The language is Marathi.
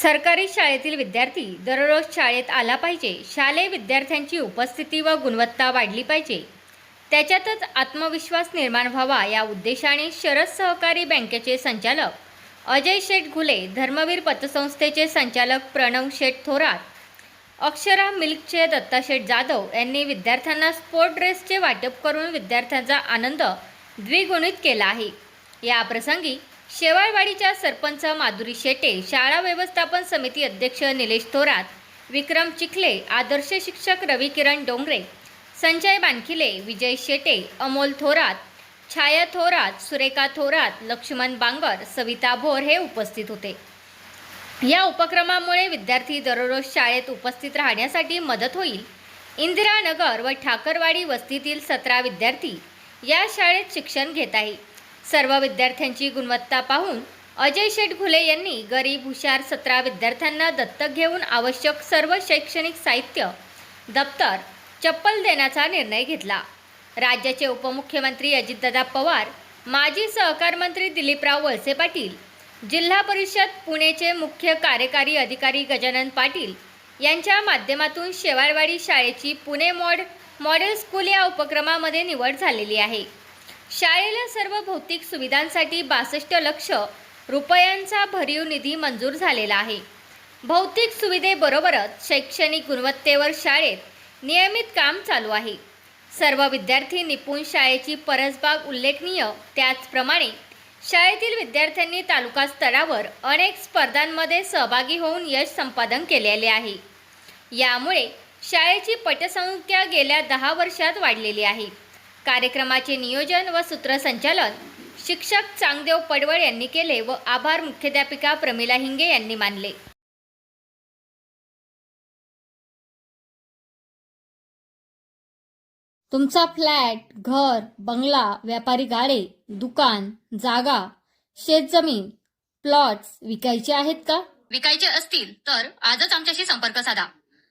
सरकारी शाळेतील विद्यार्थी दररोज शाळेत आला पाहिजे. शालेय विद्यार्थ्यांची उपस्थिती व गुणवत्ता वाढली पाहिजे. त्याच्यातच आत्मविश्वास निर्माण व्हावा या उद्देशाने शरद सहकारी बँकेचे संचालक अजय शेठ घुले धर्मवीर पतसंस्थेचे संचालक प्रणव शेठ थोरात अक्षरा मिल्कचे दत्ता शेठ जाधव यांनी विद्यार्थ्यांना स्पोर्ट ड्रेसचे वाटप करून विद्यार्थ्यांचा आनंद द्विगुणित केला आहे. या प्रसंगी शेवाळवाडीच्या सरपंच माधुरी शेटे शाळा व्यवस्थापन समिती अध्यक्ष निलेश थोरात विक्रम चिखले आदर्श शिक्षक रवी किरण डोंगरे संजय बानखिले विजय शेटे अमोल थोरात छाया थोरात सुरेखा थोरात लक्ष्मण बांगर सविता भोर हे उपस्थित होते. या उपक्रमामुळे विद्यार्थी दररोज शाळेत उपस्थित राहण्यासाठी मदत होईल. इंदिरानगर व ठाकरवाडी वस्तीतील सतरा विद्यार्थी या शाळेत शिक्षण घेत आहे. सर्व विद्यार्थ्यांची गुणवत्ता पाहून अजय शेटघुले यांनी गरीब हुशार सतरा विद्यार्थ्यांना दत्तक घेऊन आवश्यक सर्व शैक्षणिक साहित्य दप्तर चप्पल देण्याचा निर्णय घेतला. राज्याचे उपमुख्यमंत्री अजितदादा पवार माजी सहकार मंत्री दिलीपराव वळसे पाटील जिल्हा परिषद पुणेचे मुख्य कार्यकारी अधिकारी गजानन पाटील यांच्या माध्यमातून शेवाळवाडी शाळेची पुणे मॉड मॉडेल स्कूल या उपक्रमामध्ये निवड झालेली आहे. शाळेला सर्व भौतिक सुविधांसाठी बासष्ट लक्ष रुपयांचा भरीव निधी मंजूर झालेला आहे. भौतिक सुविधेबरोबरच शैक्षणिक गुणवत्तेवर शाळेत नियमित काम चालू आहे. सर्व विद्यार्थी निपुण शाळेची परसबाग उल्लेखनीय त्याचप्रमाणे शाळेतील विद्यार्थ्यांनी तालुका स्तरावर अनेक स्पर्धांमध्ये सहभागी होऊन यश संपादन केलेले आहे. यामुळे शाळेची पटसंख्या गेल्या दहा वर्षात वाढलेली आहे. कार्यक्रमाचे नियोजन व सूत्रसंचालन. शिक्षक चांगदेव पडवळ यांनी केले व आभार मुख्याध्यापिका प्रमिला हिंगे यांनी मानले. तुमचा फ्लॅट घर बंगला व्यापारी गाडे दुकान जागा शेतजमीन प्लॉट्स विकायचे आहेत का? विकायचे असतील तर आजच आमच्याशी संपर्क साधा.